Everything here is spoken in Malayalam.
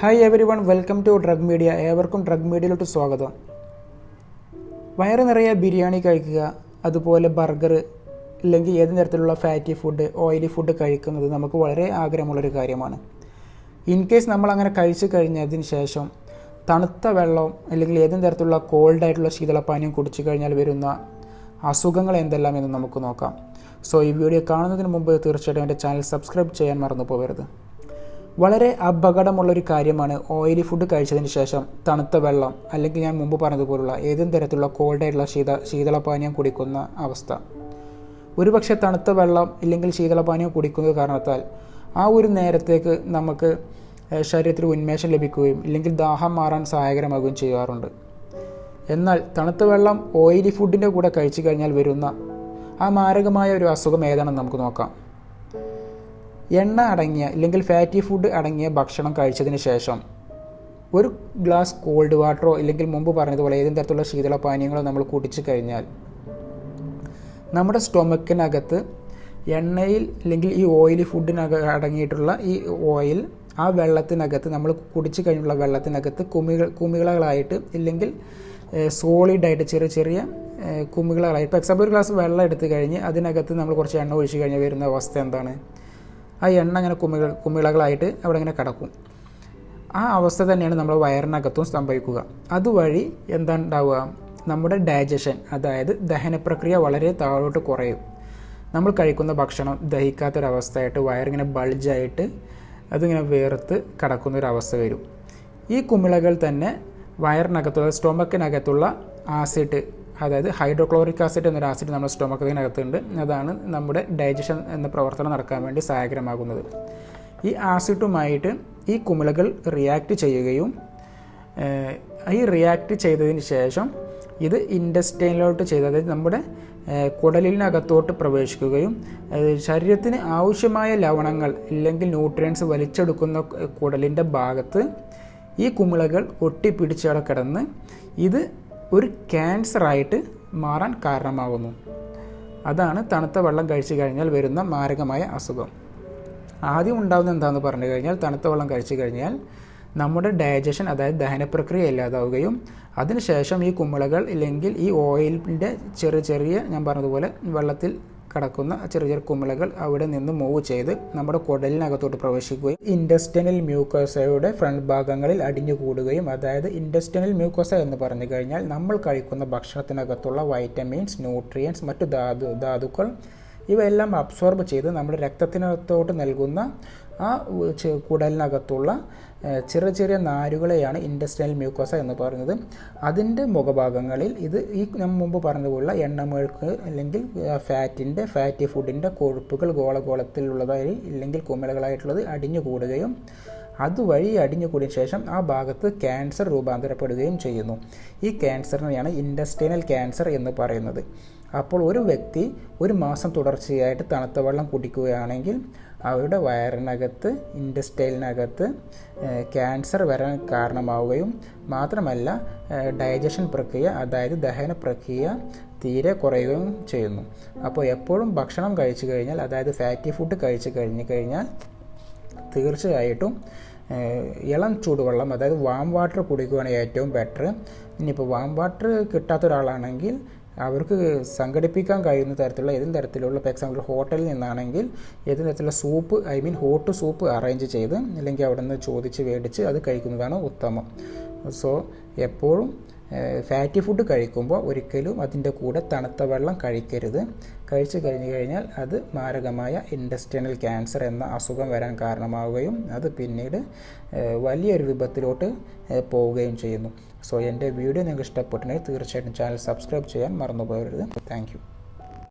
Hi everyone welcome to drug media ഏവർക്കും ഡ്രഗ് മീഡിയയിലോട്ട് സ്വാഗതം. വയറ് നിറയെ ബിരിയാണി കഴിക്കുക അതുപോലെ ബർഗർ അല്ലെങ്കിൽ ഏത് തരത്തിലുള്ള ഫാറ്റി ഫുഡ് ഓയിലി ഫുഡ് കഴിക്കുന്നത് നമുക്ക് വളരെ ആഗ്രഹമുള്ളൊരു കാര്യമാണ്. ഇൻ കേസ് നമ്മൾ അങ്ങനെ കഴിച്ചു കഴിഞ്ഞതിന് ശേഷം തണുത്ത വെള്ളം അല്ലെങ്കിൽ ഏതും തരത്തിലുള്ള കോൾഡായിട്ടുള്ള ശീതളപാനീയം കുടിച്ചു കഴിഞ്ഞാൽ വരുന്ന അസുഖങ്ങൾ എന്തെല്ലാം എന്ന് നമുക്ക് നോക്കാം. സോ ഈ വീഡിയോ കാണുന്നതിന് മുമ്പ് തീർച്ചയായിട്ടും എന്റെ ചാനൽ സബ്സ്ക്രൈബ് ചെയ്യാൻ മറന്നു പോകരുത്. വളരെ അപകടമുള്ളൊരു കാര്യമാണ് ഓയിലി ഫുഡ് കഴിച്ചതിന് ശേഷം തണുത്ത വെള്ളം അല്ലെങ്കിൽ ഞാൻ മുമ്പ് പറഞ്ഞതുപോലുള്ള ഏതും തരത്തിലുള്ള കോൾഡ് ആയിട്ടുള്ള ശീത ശീതളപാനീയം കുടിക്കുന്ന അവസ്ഥ. ഒരുപക്ഷെ തണുത്ത വെള്ളം ഇല്ലെങ്കിൽ ശീതളപാനീയം കുടിക്കുന്നത് കാരണത്താൽ ആ ഒരു നേരത്തേക്ക് നമുക്ക് ശരീരത്തിൽ ഉന്മേഷം ലഭിക്കുകയും ഇല്ലെങ്കിൽ ദാഹം മാറാൻ സഹായകരമാകുകയും ചെയ്യാറുണ്ട്. എന്നാൽ തണുത്ത വെള്ളം ഓയിലി ഫുഡിന്റെ കൂടെ കഴിച്ചു കഴിഞ്ഞാൽ വരുന്ന ആ മാരകമായ ഒരു അസുഖം ഏതാണെന്ന് നമുക്ക് നോക്കാം. എണ്ണ അടങ്ങിയ ഇല്ലെങ്കിൽ ഫാറ്റി ഫുഡ് അടങ്ങിയ ഭക്ഷണം കഴിച്ചതിന് ശേഷം ഒരു ഗ്ലാസ് കോൾഡ് വാട്ടറോ ഇല്ലെങ്കിൽ മുമ്പ് പറഞ്ഞതുപോലെ ഏതെങ്കിലും തരത്തിലുള്ള ശീതള പാനീയങ്ങളോ നമ്മൾ കുടിച്ചു കഴിഞ്ഞാൽ നമ്മുടെ സ്റ്റൊമക്കിനകത്ത് എണ്ണയിൽ അല്ലെങ്കിൽ ഈ ഓയിലി ഫുഡിനക അടങ്ങിയിട്ടുള്ള ഈ ഓയിൽ ആ വെള്ളത്തിനകത്ത് നമ്മൾ കുടിച്ചു കഴിഞ്ഞുള്ള വെള്ളത്തിനകത്ത് കുമികൾ കുമികളായിട്ട് ഇല്ലെങ്കിൽ സോളിഡായിട്ട് ചെറിയ ചെറിയ കുമികളായിട്ട് ഇപ്പോൾ എക്സാമ്പിൾ ഒരു ഗ്ലാസ് വെള്ളം എടുത്തു കഴിഞ്ഞ് അതിനകത്ത് നമ്മൾ കുറച്ച് എണ്ണ ഒഴിച്ച് കഴിഞ്ഞാൽ വരുന്ന അവസ്ഥ എന്താണ്? ആ എണ്ണ അങ്ങനെ കുമികൾ കുമിളകളായിട്ട് അവിടെ ഇങ്ങനെ കിടക്കും. ആ അവസ്ഥ തന്നെയാണ് നമ്മുടെ വയറിനകത്തും സംഭവിക്കുക. അതുവഴി എന്താ ഉണ്ടാവുക നമ്മുടെ ഡൈജഷൻ അതായത് ദഹനപ്രക്രിയ വളരെ താഴോട്ട് കുറയും. നമ്മൾ കഴിക്കുന്ന ഭക്ഷണം ദഹിക്കാത്തൊരവസ്ഥയായിട്ട് വയറിങ്ങനെ ബൾജായിട്ട് അതിങ്ങനെ വേർത്ത് കിടക്കുന്ന ഒരു അവസ്ഥ വരും. ഈ കുമിളകൾ തന്നെ വയറിനകത്തുള്ള സ്റ്റൊമക്കിനകത്തുള്ള ആസിഡ് അതായത് ഹൈഡ്രോക്ലോറിക് ആസിഡ് എന്നൊരു ആസിഡ് നമ്മുടെ സ്റ്റൊമക്കതിനകത്തുണ്ട് അതാണ് നമ്മുടെ ഡൈജഷൻ എന്ന പ്രവർത്തനം നടക്കാൻ വേണ്ടി സഹായകരമാകുന്നത്. ഈ ആസിഡുമായിട്ട് ഈ കുമിളകൾ റിയാക്ട് ചെയ്യുകയും ഈ റിയാക്ട് ചെയ്തതിന് ശേഷം ഇത് ഇൻഡസ്റ്റൈനിലോട്ട് ചെയ്ത് അതായത് നമ്മുടെ കുടലിനകത്തോട്ട് പ്രവേശിക്കുകയും ശരീരത്തിന് ആവശ്യമായ ലവണങ്ങൾ ഇല്ലെങ്കിൽ ന്യൂട്രിയൻസ് വലിച്ചെടുക്കുന്ന കുടലിന്റെ ഭാഗത്ത് ഈ കുമിളകൾ ഒട്ടിപ്പിടിച്ചവിടെ കിടന്ന് ഇത് ഒരു ക്യാൻസറായിട്ട് മാറാൻ കാരണമാകുന്നു അതാണ് തണുത്ത വെള്ളം കഴിച്ചു കഴിഞ്ഞാൽ വരുന്ന മാരകമായ അസുഖം. ആദ്യം ഉണ്ടാകുന്നത് എന്താണെന്ന് പറഞ്ഞു കഴിഞ്ഞാൽ തണുത്ത വെള്ളം കഴിച്ചു കഴിഞ്ഞാൽ നമ്മുടെ ഡൈജഷൻ അതായത് ദഹന പ്രക്രിയ ഇല്ലാതാവുകയും അതിനുശേഷം ഈ കുമിളകൾ ഇല്ലെങ്കിൽ ഈ ഓയിലിന്റെ ചെറിയ ചെറിയ ഞാൻ പറഞ്ഞതുപോലെ വെള്ളത്തിൽ കിടക്കുന്ന ചെറിയ ചെറിയ കുമിളകൾ അവിടെ നിന്ന് മൂവ് ചെയ്ത് നമ്മുടെ കുടലിനകത്തോട്ട് പ്രവേശിക്കുകയും ഇൻഡസ്റ്റനൽ മ്യൂക്കോസയുടെ ഫ്രണ്ട് ഭാഗങ്ങളിൽ അടിഞ്ഞു കൂടുകയും അതായത് ഇൻഡസ്റ്റനൽ മ്യൂക്കോസ എന്ന് പറഞ്ഞു കഴിഞ്ഞാൽ നമ്മൾ കഴിക്കുന്ന ഭക്ഷണത്തിനകത്തുള്ള വൈറ്റമിൻസ് ന്യൂട്രിയൻസ് മറ്റു ധാതു ധാതുക്കൾ ഇവയെല്ലാം അബ്സോർബ് ചെയ്ത് നമ്മുടെ രക്തത്തിനകത്തോട്ട് നൽകുന്ന ആ കുടലിനകത്തുള്ള ചെറിയ ചെറിയ നാരുകളെയാണ് ഇൻഡസ്ട്രിയൽ മ്യൂക്കോസ എന്ന് പറയുന്നത്. അതിന്റെ മുഖഭാഗങ്ങളിൽ ഇത് ഈ മുമ്പ് പറഞ്ഞതുപോലെ എണ്ണമേൾക്ക് അല്ലെങ്കിൽ ഫാറ്റിന്റെ ഫാറ്റി ഫുഡിന്റെ കൊഴുപ്പുകൾ ഗോളഗോളത്തിലുള്ളതായി ഇല്ലെങ്കിൽ കുമിളകളായിട്ടുള്ളത് അടിഞ്ഞു കൂടുകയും അതുവഴി അടിഞ്ഞു കൂടിയ ശേഷം ആ ഭാഗത്ത് ക്യാൻസർ രൂപാന്തരപ്പെടുകയും ചെയ്യുന്നു. ഈ ക്യാൻസറിനെയാണ് ഇൻഡസ്ട്രിയൽ ക്യാൻസർ എന്ന് പറയുന്നത്. അപ്പോൾ ഒരു വ്യക്തി ഒരു മാസം തുടർച്ചയായിട്ട് തണുത്ത വെള്ളം കുടിക്കുകയാണെങ്കിൽ അവരുടെ വയറിനകത്ത് ഇൻഡസ്റ്റൈലിനകത്ത് ക്യാൻസർ വരാൻ കാരണമാവുകയും മാത്രമല്ല ഡൈജഷൻ പ്രക്രിയ അതായത് ദഹന പ്രക്രിയ തീരെ കുറയുകയും ചെയ്യുന്നു. അപ്പോൾ എപ്പോഴും ഭക്ഷണം കഴിച്ചു കഴിഞ്ഞാൽ അതായത് ഫാറ്റി ഫുഡ് കഴിച്ചു കഴിഞ്ഞു കഴിഞ്ഞാൽ തീർച്ചയായിട്ടും ഇളം ചൂടുവെള്ളം അതായത് വാം വാട്ടർ കുടിക്കുകയാണ് ഏറ്റവും ബെറ്റർ ഇനിയിപ്പോൾ വാം വാട്ടർ കിട്ടാത്ത ഒരാളാണെങ്കിൽ അവർക്ക് സംഘടിപ്പിക്കാൻ കഴിയുന്ന തരത്തിലുള്ള ഏതെങ്കിലും തരത്തിലുള്ള ഇപ്പോൾ എക്സാമ്പിൾ ഹോട്ടലിൽ നിന്നാണെങ്കിൽ ഏതെങ്കിലും തരത്തിലുള്ള soup I mean hot soup arrange ചെയ്ത് അല്ലെങ്കിൽ അവിടെ നിന്ന് ചോദിച്ച് മേടിച്ച് അത് കഴിക്കുന്നതാണ് ഉത്തമം. സോ എപ്പോഴും ഫാറ്റി ഫുഡ് കഴിക്കുമ്പോൾ ഒരിക്കലും അതിന്റെ കൂടെ തണുത്ത വെള്ളം കഴിക്കരുത്. കഴിച്ചു കഴിഞ്ഞു കഴിഞ്ഞാൽ അത് മാരകമായ ഇൻഡസ്റ്റൈനൽ ക്യാൻസർ എന്ന അസുഖം വരാൻ കാരണമാവുകയും അത് പിന്നീട് വലിയൊരു വിപത്തിലോട്ട് പോവുകയും ചെയ്യുന്നു. സോ എന്റെ വീഡിയോ നിങ്ങൾക്ക് ഇഷ്ടപ്പെട്ടിട്ടുണ്ടെങ്കിൽ തീർച്ചയായിട്ടും ചാനൽ സബ്സ്ക്രൈബ് ചെയ്യാൻ മറന്നുപോകരുത്. താങ്ക്